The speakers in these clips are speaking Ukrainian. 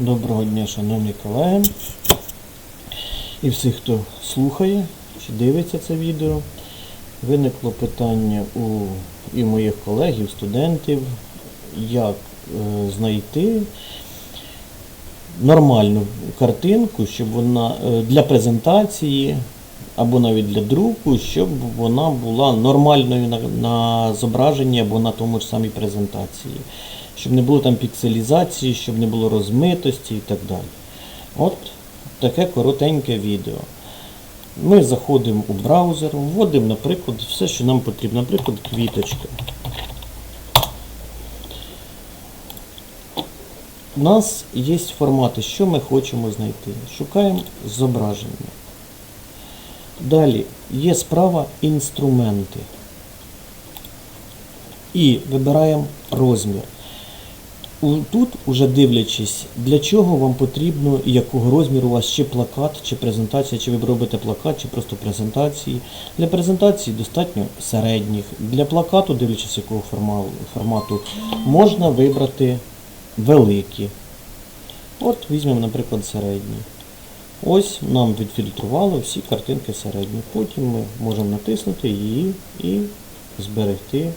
Доброго дня, шановні колеги. І всі, хто слухає чи дивиться це відео. Виникло питання у і моїх колегів, студентів, як е, знайти нормальну картинку, щоб вона е, для презентації або навіть для друку, щоб вона була нормальною на, на зображенні або на тому ж самій презентації. Щоб не було там пікселізації, щоб не було розмитості і так далі. От таке коротеньке відео. Ми заходимо у браузер, вводимо, наприклад, все, що нам потрібно, наприклад, квіточка. У нас є формати, що ми хочемо знайти. Шукаємо зображення. Далі є справа інструменти. І вибираємо розмір. Тут, уже дивлячись, для чого вам потрібно якого розміру у вас чи плакат, чи презентація, чи ви робите плакат, чи просто презентації. Для презентації достатньо середніх. Для плакату, дивлячись якого формату, можна вибрати великі. От візьмемо, наприклад, середні. Ось нам відфільтрували всі картинки середні. Потім ми можемо натиснути її і зберегти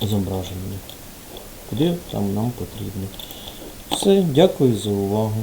зображення, куди там нам потрібно. Все, дякую за увагу.